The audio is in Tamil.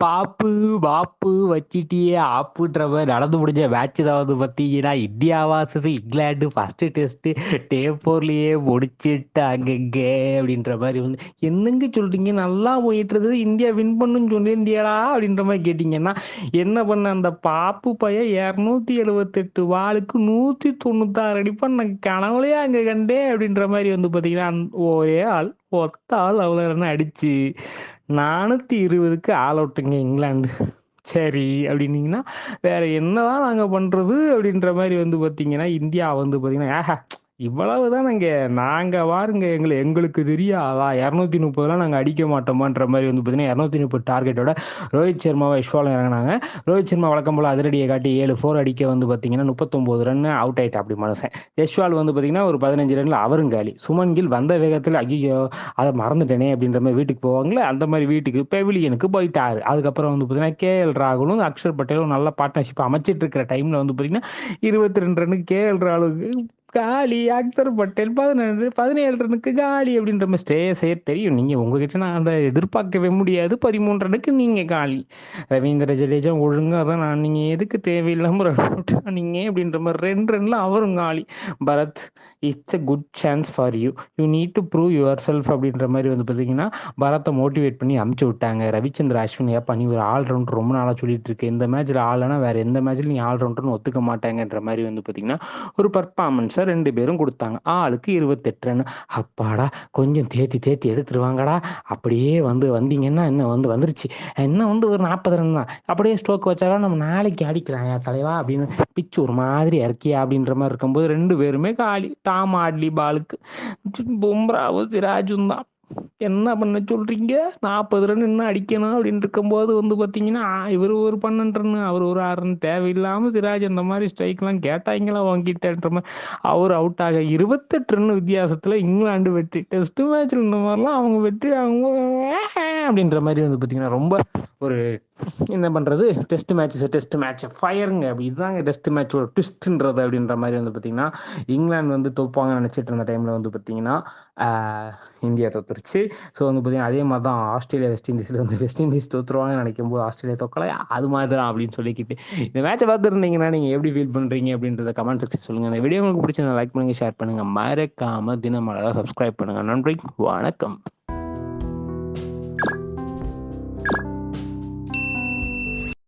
பாப்பு பாப்பு வச்சிட்டியே ஆப்புன்றவர் நடந்து முடிஞ்ச மேட்ச் தான் வந்து பார்த்தீங்கன்னா India versus England first test day ஃபோர்லேயே அங்கங்கே அப்படின்ற மாதிரி வந்து என்னங்க சொல்கிறீங்க நல்லா போயிட்டுருது இந்தியா வின் பண்ணுன்னு சொல்லியிருந்தியாடா அப்படின்ற மாதிரி கேட்டிங்கன்னா என்ன பண்ண அந்த பாப்பு பையன் இரநூத்தி எழுபத்தெட்டு வாளுக்கு நூற்றி தொண்ணூத்தாறு அடிப்பான் நான் கனவுலையே அங்கே கண்டே அப்படின்ற மாதிரி வந்து பார்த்தீங்கன்னா ஒரே ஆள் ஒத்த ஆள் அவ்வளோ அடிச்சு. நானூற்றி இருபதுக்கு ஆல் அவுட்டுங்க இங்கிலாந்து. சரி அப்படின்னீங்கன்னா வேற என்னதான் நாங்கள் பண்ணுறது அப்படின்ற மாதிரி வந்து பார்த்தீங்கன்னா இந்தியா வந்து பார்த்தீங்கன்னா ஏஹா இவ்வளவு தானங்க நாங்கள் வாருங்க எங்களை எங்களுக்கு தெரியாதா? இரநூத்தி முப்பதுலாம் நாங்கள் அடிக்க மாட்டோமான்ற மாதிரி வந்து பார்த்தீங்கன்னா இரநூத்தி முப்பது டார்கெட்டோட ரோஹித் சர்மாவை யஷ்வாலும் இறங்கினாங்க. ரோஹித் சர்மா வழக்கம் போல் அதிரடியை காட்டி ஏழு ஃபோர் அடிக்க வந்து பார்த்தீங்கன்னா முப்பத்தொம்போது ரன் அவுட் ஆயிட்டா அப்படி மனுஷன் யஷ்வால் வந்து பார்த்தீங்கன்னா ஒரு பதினஞ்சு ரன்ல அவரும் காலி. சுமன் கில் வந்த வேகத்தில் ஐயோ அதை மறந்துட்டேனே அப்படின்ற மாதிரி வீட்டுக்கு போவாங்களே அந்த மாதிரி வீட்டுக்கு பெவிலியனுக்கு போயிட்டாரு. அதுக்கப்புறம் வந்து பார்த்தீங்கன்னா கேஎல் ராகுலும் அக்ஷர் பட்டேலும் நல்ல பார்ட்னர்ஷிப் அமைச்சிட்டு இருக்கிற டைமில் வந்து பார்த்தீங்கன்னா இருபத்தி ரெண்டு ரன்னுக்கு கேஎல் ராகுலுக்கு காலி அக்சர் பட்டேல் பதினேழு பதினேழு ரனுக்கு காலி அப்படின்ற மாதிரி செய்ய தெரியும். நீங்கள் உங்ககிட்ட நான் அதை எதிர்பார்க்கவே முடியாது. பதிமூன்று ரனுக்கு நீங்கள் காலி. ரவீந்திர ஜடேஜா ஒழுங்காக தான் நான் நீங்கள் எதுக்கு தேவையில்லாமல் ரன் நீங்கள் அப்படின்ற மாதிரி ரெண்டு ரனில் அவரும் காலி. Bharat it's a good chance for you you need to prove yourself அப்படின்ற மாதிரி வந்து பார்த்தீங்கன்னா பரத்தை மோட்டிவேட் பண்ணி அமுச்சு விட்டாங்க. ரவிச்சந்திர அஸ்வின் ஏப்பா நீ ஒரு ஆல்ரவுண்டர் ரொம்ப நாளாக சொல்லிட்டு இருக்கு. இந்த மேட்ச்சில் ஆள்னா வேறு எந்த மேட்ச்சில் நீ ஆல்ரவுண்டர்னு ஒத்துக்க மாட்டாங்கன்ற மாதிரி வந்து பார்த்தீங்கன்னா ஒரு பர்ஃபார்மன்ஸ் ரெண்டு பேரும் கொடுத்தாங்க ஆளுக்கு இருபத்தெட்டு ரன் அப்பாடா கொஞ்சம் தேத்தி தேத்தி எடுத்துருவாங்கடா அப்படியே வந்து வந்தீங்கன்னா என்ன வந்து வந்துருச்சு என்ன வந்து ஒரு நாற்பது ரன் தான் அப்படியே ஸ்ட்ரோக் வச்சாலும் நம்ம நாளைக்கு அடிக்கிறாங்க தலைவா அப்படின்னு பிச்சு ஒரு மாதிரி இறக்கியா அப்படின்ற மாதிரி இருக்கும்போது ரெண்டு பேருமே காலி டாம் ஆட்லி பாலுக்கு பும்ராவும் சிராஜும் தான் என்ன பண்ண சொல்றீங்க? நாற்பது ரன் இன்னும் அடிக்கணும் அப்படின்னு இருக்கும்போது வந்து பார்த்தீங்கன்னா இவர் ஒரு பன்னெண்டு ரன் அவர் ஒரு ஆறு ரன் தேவையில்லாமல் சிராஜ் அந்த மாதிரி ஸ்ட்ரைக்லாம் கேட்டாங்களா வாங்கிட்டேன்ற மாதிரி. அவர் அவுட் ஆக இருபத்தெட்டு ரன் வித்தியாசத்தில் இங்கிலாந்து வெற்றி. டெஸ்ட் மேட்ச்சில் இந்த மாதிரிலாம் அவங்க வெற்றி அவங்க அப்படின்ற மாதிரி வந்து பார்த்தீங்கன்னா ரொம்ப ஒரு என்ன பண்ணுறது டெஸ்ட் மேட்ச் டெஸ்ட் மேட்ச் ஃபயருங்க அப்படி இதுதாங்க டெஸ்ட் மேட்சோட ட்விஸ்ட்ன்றது அப்படின்ற மாதிரி வந்து பார்த்தீங்கன்னா இங்கிலாந்து வந்து தோப்பாங்கன்னு நினச்சிட்டு இருந்த டைமில் வந்து பார்த்தீங்கன்னா இந்தியா தோத்துருச்சு. ஸோ வந்து பார்த்தீங்கன்னா அதே மாதிரி தான் ஆஸ்திரேலியா வெஸ்ட் இண்டீஸில் வந்து வெஸ்ட் இண்டீஸ் தோற்றுருவாங்கன்னு நினைக்கும் போது ஆஸ்திரேலியா தோக்கலை அது மாதிரி தான் அப்படின்னு சொல்லிக்கிட்டு இந்த மேட்சை பார்த்துருந்தீங்கன்னா நீங்கள் எப்படி ஃபீல் பண்ணுறீங்க அப்படின்றத கமெண்ட் செக்ஷன் சொல்லுங்கள் இந்த வீடியோ உங்களுக்கு பிடிச்சிருந்தா லைக் பண்ணுங்கள் ஷேர் பண்ணுங்கள் மறக்காமல் தினமலராக சப்ஸ்கிரைப் பண்ணுங்கள் நன்றி. வணக்கம்.